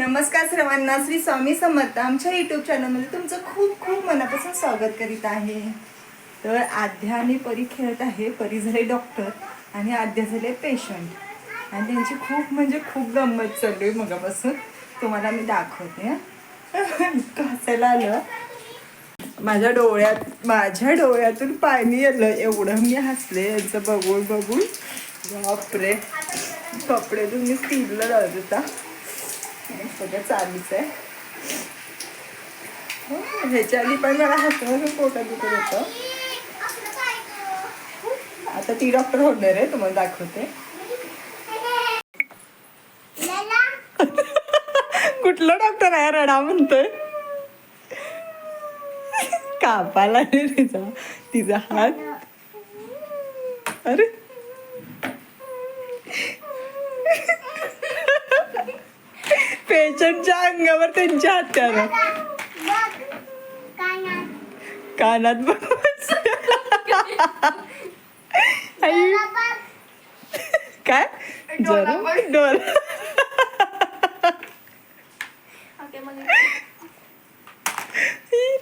नमस्कार सर्वांना श्री स्वामी समर्थ आमच्या युट्यूब चॅनलमध्ये तुमचं खूप खूप मनापासून स्वागत करीत आहे. तर आद्या आणि परी खेळत आहे परी झाले डॉक्टर आणि आद्या झाले पेशंट आणि त्यांची खूप म्हणजे खूप गंमत चालू आहे मगापासून. तुम्हाला मी दाखवते हं. इतकं हसायला आलं माझ्या डोळ्यात माझ्या डोळ्यातून पाणी आलं. एवढं मी हसले यांचं बघून बघून. बापरे. कपडे तुम्ही स्टीलला जात होता. सगळं चालूच आहे. हो, ह्याच्या आधी पण मला हसवून पोटात दुखत होतं. आता ती डॉक्टर होणार आहे तुम्हाला दाखवते. कुठलं डॉक्टर आहे रडा म्हणतोय? कापाला तिचा तिचा हात. अरे. पेशंटच्या अंगावर त्यांच्या हत्यार कानात. बघ आई, काय? जरा डोला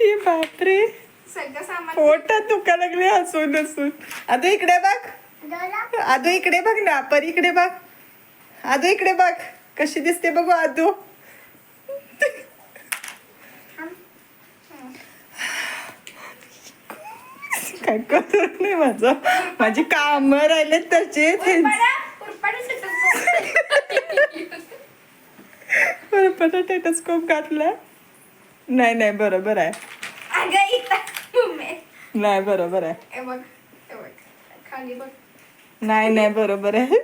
रे बापरे. सगळं सामान पोटात दुखा लागले हसून हसून आदू इकडे बघ. आदू इकडे बघ ना परी इकडे बघ. आदू इकडे बघ. कशी दिसते बघू आदू काय करू नाही माझं. माझी काम राहिलेत त्याचे. stethoscope. टेटस्कोप घातला नाही नाही बरोबर आहे. नाही बरोबर आहे. नाही नाही बरोबर आहे.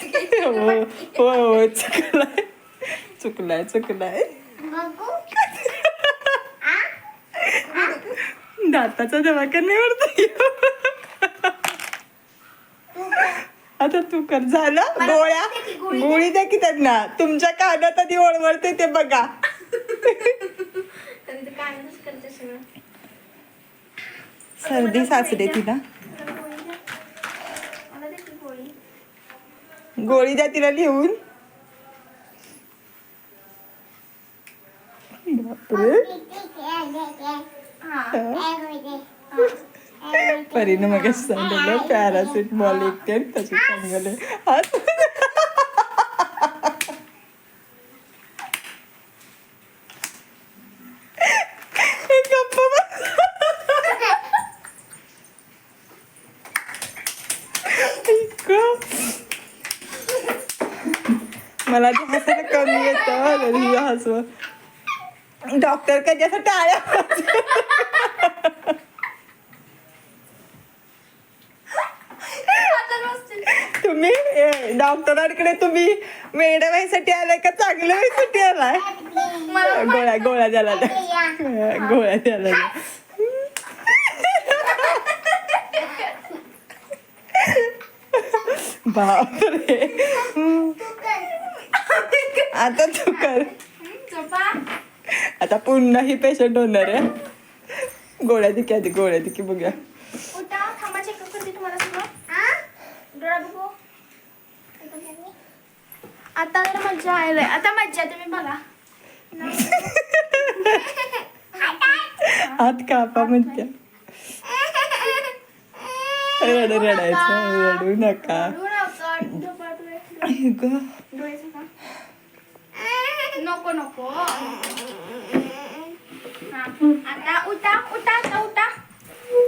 हो हो हो चुकलाय. चुकलाय चुकलाय. दाताचा दवाखाना आता तू कर. झालं? गोळ्या? गोळी द्या की त्यांना. तुमच्या कानात आधी ओळवळते ते बघा. सर्दी साचते तिला गोळी द्या तिला लिहून. परीनं मग सांगितलं पॅरासिटमॉल एक ते त्याची सांगले मला ते हसायला कमी येतं हसव. डॉक्टर कधी असं टाळ्या आता बसते. तुम्ही ए, डॉक्टरांकडे तुम्ही वेड व्हायसाठी आलाय का? चांगलं व्हायसाठी आलाय? गोळ्या गोळ्या झाला गोळ्या द्यायला बाप बापरे. आता तू कर. आता पुन्हा ही पेशंट होणार आहे. गोळ्या दिकी आधी गोळ्या दिकी बघूया उठा थांबा चेकअप करते तुम्हाला सगळं डोळा बघू आता तर मज्जा आहे. आता मज्जा तुम्ही बघा. हात कापा म्हणत्या रड रडायचं रडू नका. नका. नको नको. आता उठा उठा आता उठा.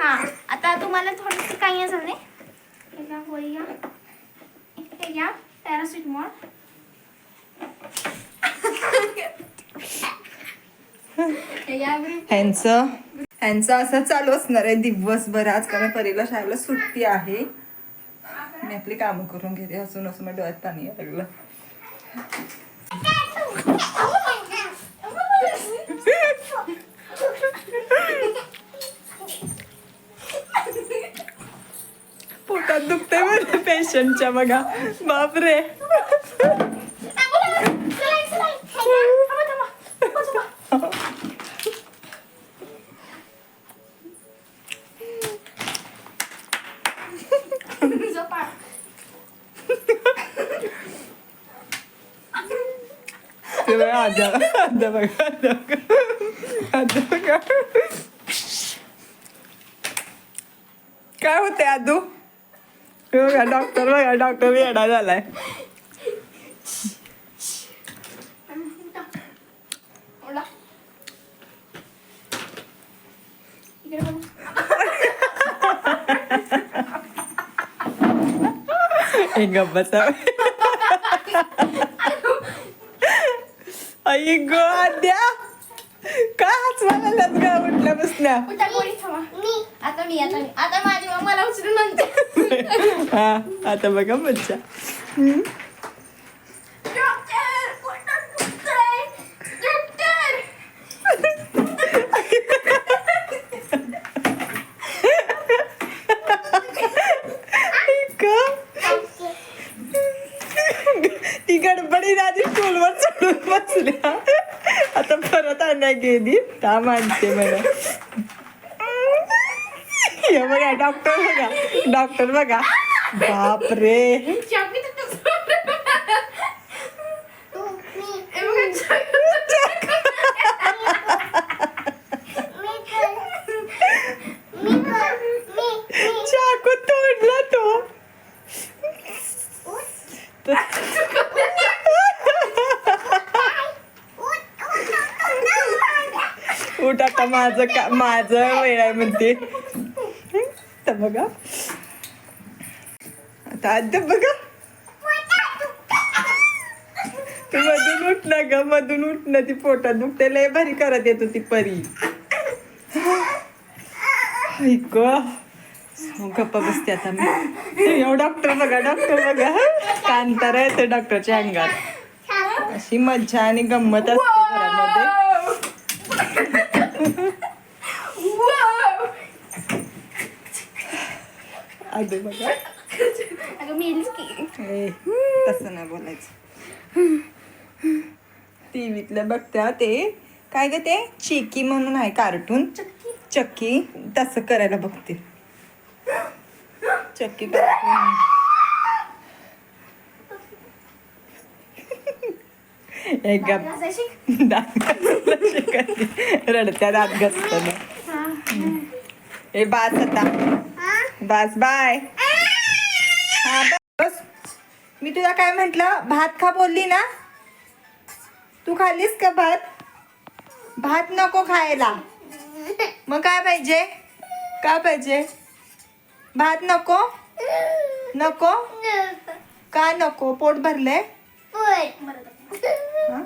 हा आता तुम्हाला थोडस काही झालं हे घ्या गोळी घ्या. हे घ्या. पॅरासिटमॉल हे घ्या बरं. ह्यांचं ह्यांचं असं चालू असणार आहे दिवसभर. आज कारण परीला शाळेला सुट्टी आहे. मी आपली कामं करून घेते. हसून हसून मला डोळ्यात पाणी लागलं. पोटात दुखते बरं पेशंटच्या बघा. बापरे ते बघा आद्या आद्या बघा आद्या बघा आद्या बघा काय होते आदू बघा डॉक्टर बघा डॉक्टर येडा झालाय. एक गप्पा आई गो आद्या! काय हसवायला का उठल्या बसल्या? उठा आता मी आता मी. आता माझी मला उचलून म्हणते हा आता बघा मज्जा पोटात दुखतंय. डॉक्टर का ती गडबडीने चढून बसल्या. आता परत आणण्या गेली. ता मानते मला. हे बघा डॉक्टर बघा. डॉक्टर बघा. बापरे. चाकू तर तुझं. हे बघा, चाकू. चाकू तोडला तो उठ आता माझं का माझं वेळ आहे म्हणते. तर बघा. आता आद्य बघा. तू मधून उठ ना ग मधून उठ ना. ती पोटात दुखते लय भारी करत येतो ती परी. ऐक गप्पा बसते आता मी. एवढं डॉक्टर बघा डॉक्टर बघा. कांतारा येते डॉक्टरच्या अंगात. अशी मज्जा आणि गंमत असते घरामध्ये. आधी बघा. अगं की. ए, तसं नाही बोलायचं. टीव्हीतलं बघत्या ते. काय ग ते? चिकी म्हणून आहे कार्टून. चक्की? तसं करायला बघते. चक्की कार्टून. एक गप? दात घासायला शिकवते. रडत्या दात घासताना. ए बास आता. बास बाय हा बस. मी तुला काय म्हंटल? भात खा बोलली ना? तू खाल्लीस का भात? भात नको खायला. मग काय पाहिजे? काय पाहिजे? भात नको? नको? का नको? पोट भरलंय? हा?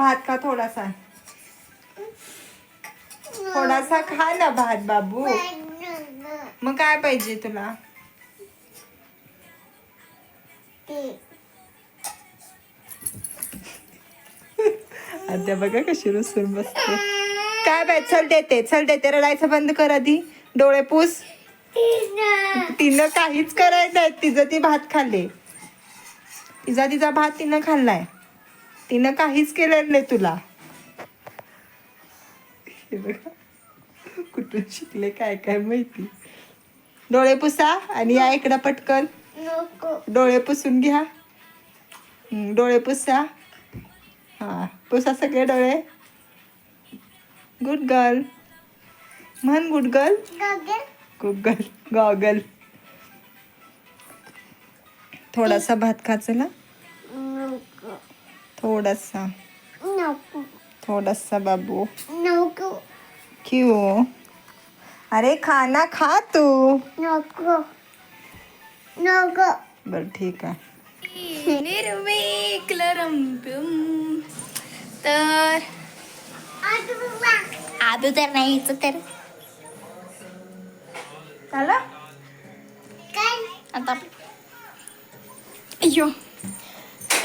भात का थोडासा? थोडासा खा ना भात बाबू. मग काय पाहिजे तुला? आता बघा कशी रुसून बसते. काय बाय चल देते चल देते रडायचं बंद कर आधी. डोळे पूस. तिनं काहीच करायचं तिचं ती भात खाल्ले. तिचा तिचा भात तिनं खाल्लाय. तिनं काहीच केलं नाही तुला. कुठून शिकले काय काय माहिती? डोळे पुसा आणि या इकडं पटकन. डोळे पुसून घ्या. डोळे पुसा. हा पुसा सगळे डोळे. गुड गर्ल म्हण good girl good girl goggle थोडासा भात खा चला. थोडासा. थोडासा बाबू. क्यों? अरे खाना खा तू. बर ठीक आहे. तर? आदू तर नाहीच तर. झालं? आता. अय्यो.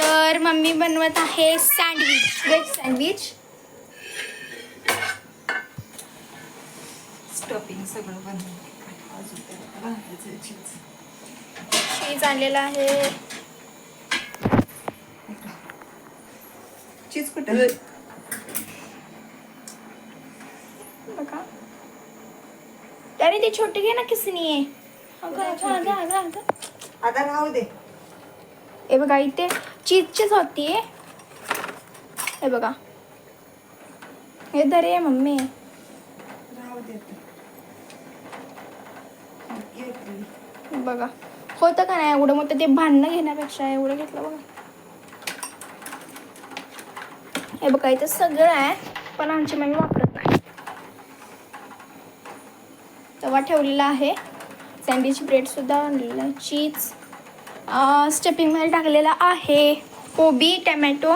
तर मम्मी बनवत आहे सँडविच. Veg sandwich? स्टफिंग सगळं बनवलं. चीज आणलेला आहे. चीज कुठं? बघा. अरे ती छोटी घे ना किसनी. आहे अगं, अगं, अगं, अगं. आता राहू दे. हे बघा इथे चीजचीच होती. हे बघा. हे दरे मम्मी. बघा. होतं का नाही एवढं मोठं ते भांडणं घेण्यापेक्षा? एवढं घेतलं बघा. हे बघा इथं सगळं आहे पण आमची मम्मी वापरत नाही. तवा ठेवलेला आहे. सँडविच ब्रेड सुद्धा आणलेला आहे. चीज. स्टफिंगमध्ये टाकलेला आहे. कोबी टमॅटो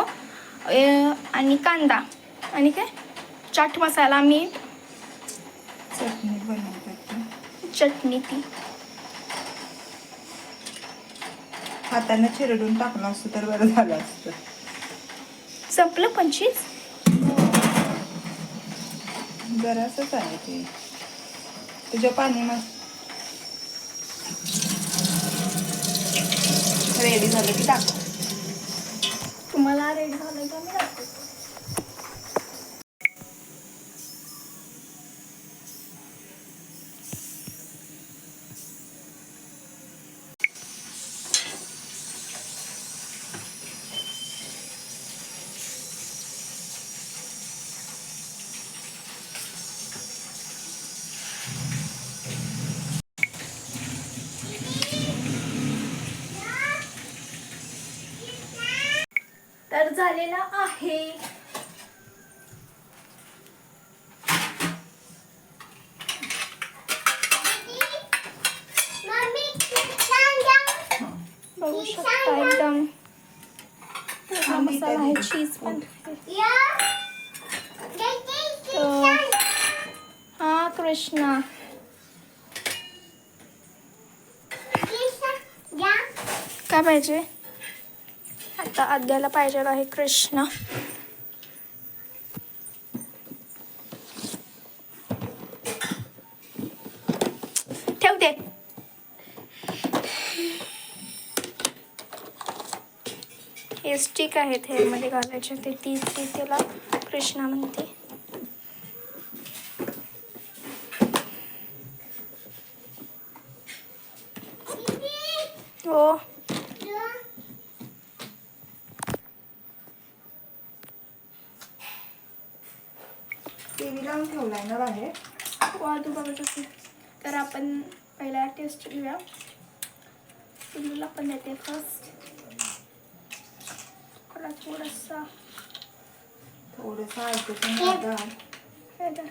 आणि कांदा. आणि काय? चाट मसाला मीठ. चटणी बनवतात चटणी ती. हाताने चिरडून टाकलं असतं तर बरं झालं असतं. संपलं चीज जरासच आहे ते. तुझ्या पाणी मग रेडी झालं की टाकू तुम्हाला रेडी झालं का मी दाखवते. झालेला आहे. बघू शकता एकदम. पूर्ण मसाला आहे चीज पण. हा कृष्णा. काय पाहिजे? आता आद्याला पाहिजे आहे कृष्णा. ठेवते. हे स्टिक आहेत हेअरमध्ये घालायचे. ते ती ती त्याला कृष्णा म्हणते हो टी व्ही ना बाहेर वादू बघत होती तर आपण पहिला टेस्ट घेऊया. पिल्लूला पण देते फर्स्ट थोडा थोडासा. थोडंसं ऐकत नाही आता. हे धर.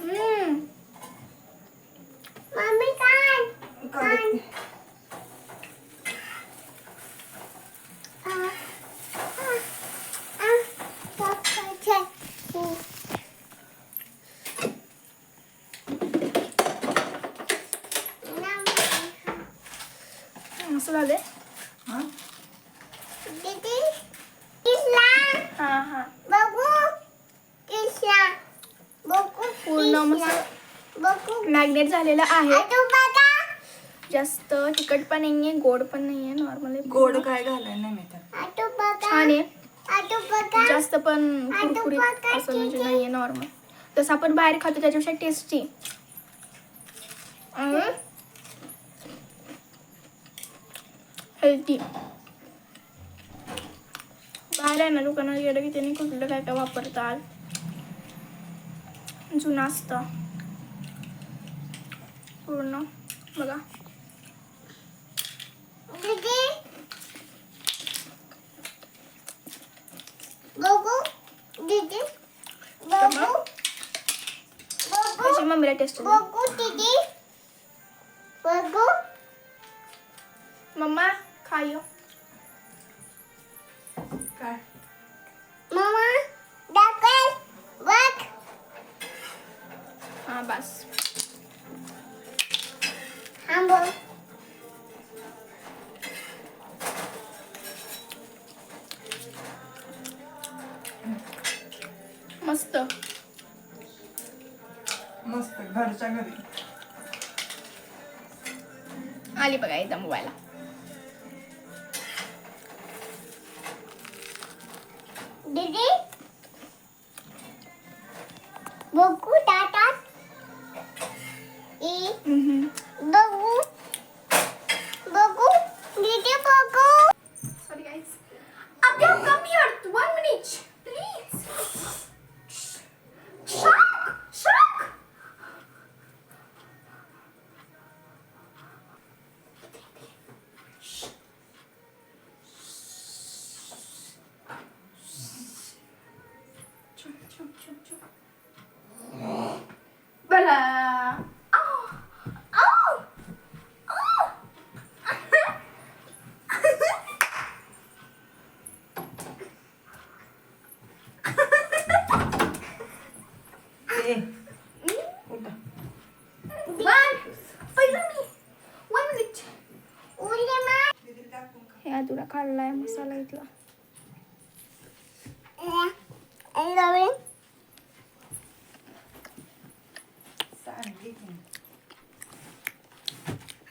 हम्म. काढते. झालंय हा? हा हा. पूर्ण मसाला मॅग्नेट झालेला आहे. जास्त तिखट पण नाहीये गोड पण नाहीये नॉर्मल गोड काय घालाय नाही मी तर छान आहे. जास्त पण कुरकुरीत असं म्हणजे नाहीये नॉर्मल जसं आपण बाहेर खातो त्याच्यापेक्षा टेस्टी हेल्दी बाहेर आहे ना दुकानात गेलं की त्यांनी कुठलं काय काय वापरतात. जुनं असतं. पूर्ण. बघा. मम्मीला टेस्ट काय? हा बस. मस्त. मस्त घरच्या घरी. आली बघा एकदा मोबाईलला. हे आदुरा काढलाय मसाला इथला नवीन सांडली की.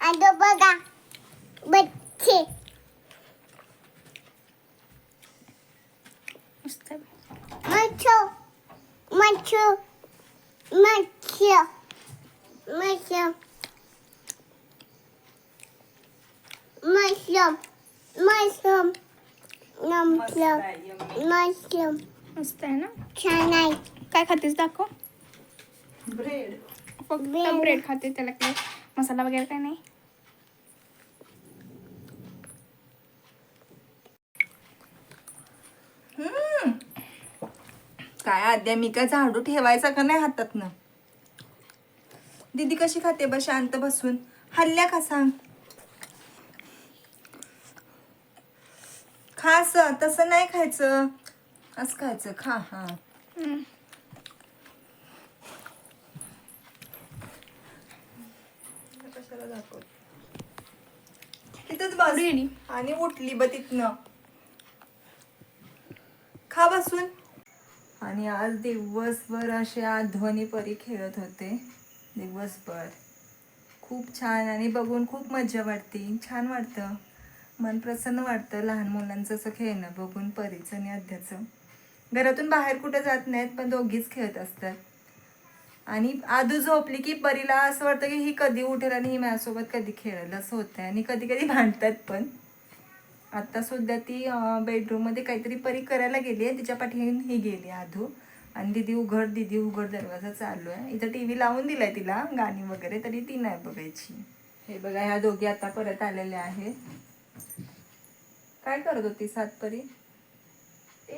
आता बघा बच्चे मस्त आहे. मच्छो मच्छो मच्छो मच्छो मशरूम मस्त मशरूम मस्त आहे ना? छान आहे काय खातेस दाखव. ब्रेड फक्त Bread. ब्रेड खाते त्याला काही मसाला वगैरे काय नाही. हम्म. काय आद्या मी काय झाडू ठेवायचा का नाही हातात ना दीदी कशी खाते बस शांत बसून? हल्ल्या का सांग? खा असं तसं नाही खायचं. असं खायचं खा हा. हम्म. कशाला दाखव तिथंच बस. आणि उठली ब तिथनं खा बसून. आणि आज दिवसभर असे आध्वनी परी खेळत होते. दिवसभर. खूप छान आणि बघून खूप मजा वाटते. छान वाटतं. मन प्रसन्न वाटतं लहान मुलांचं असं खेळणं बघून परीचं आणि अध्याचं. घरातून बाहेर कुठं जात नाहीत पण दोघीच खेळत असतात. आणि आधू झोपली की परीला असं वाटतं की ही कधी उठेल आणि ही माझ्यासोबत कधी खेळेल असं आहे आणि कधी कधी भांडतात पण. आत्तासुद्धा ती बेडरूममध्ये काहीतरी परी करायला गेली आहे तिच्या पाठी ही गेली आधू आणि दिदी उघड दिदी उघड दरवाजा चालू आहे. इथं टी व्ही लावून दिलाय तिला गाणी वगैरे तरी ती नाही बघायची. हे बघा ह्या दोघी आता परत आलेल्या आहेत. काय करत होती सातपरी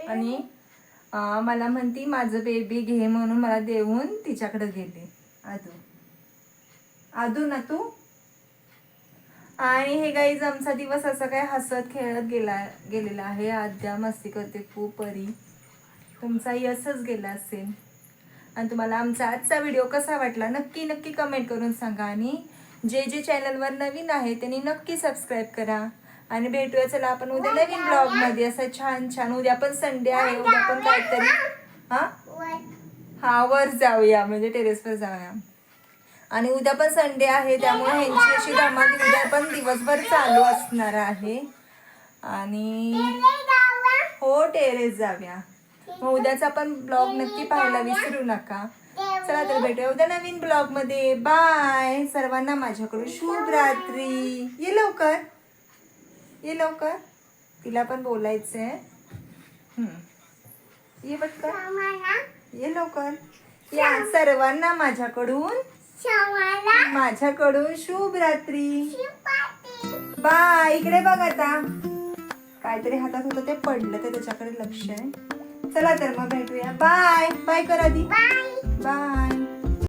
आणि मला म्हणती माझं बेबी घे म्हणून मला देऊन तिच्याकडे गेली. आदू. आदू ना तू? आणि हे गाईज आमचा दिवस असा काय हसत खेळत गेला गेलेला आहे. आद्या मस्ती करते खूप परी. तुमचा यशच गेला असेल. आणि तुम्हाला आमचा आजचा व्हिडिओ कसा वाटला नक्की नक्की कमेंट करून सांगा. आणि जे जे चॅनलवर नवीन आहे त्यांनी नक्की सबस्क्राईब करा. आणि भेटूया चला आपण उद्या नवीन ब्लॉगमध्ये असं छान छान. उद्या पण संडे आहे उद्या पण काहीतरी. हा? वर हा वर जाऊया म्हणजे टेरेसवर जाऊया. आणि उद्या पण संडे आहे त्यामुळे ह्यांची अशी धमाल उद्या पण दिवसभर चालू असणार आहे. आणि हो टेरेस जाऊया. मग उद्याचा पण ब्लॉग नक्की पाहायला विसरू नका. चला तर भेटूया उद्या नवीन ब्लॉगमध्ये बाय. सर्वांना माझ्याकडून शुभ रात्री. ये लवकर. ये लवकर. तिला पण बोलायचंय. हम्म. ये पटकन. ये लवकर. या सर्वांना माझ्याकडून. माझ्याकडून शुभ रात्री. बाय. इकडे बघ आता. काहीतरी हातात होतं ते पडलं ते त्याच्याकडे लक्ष आहे. चला तर मग भेटूया. बाय. बाय कर आधी. बाय. बाय.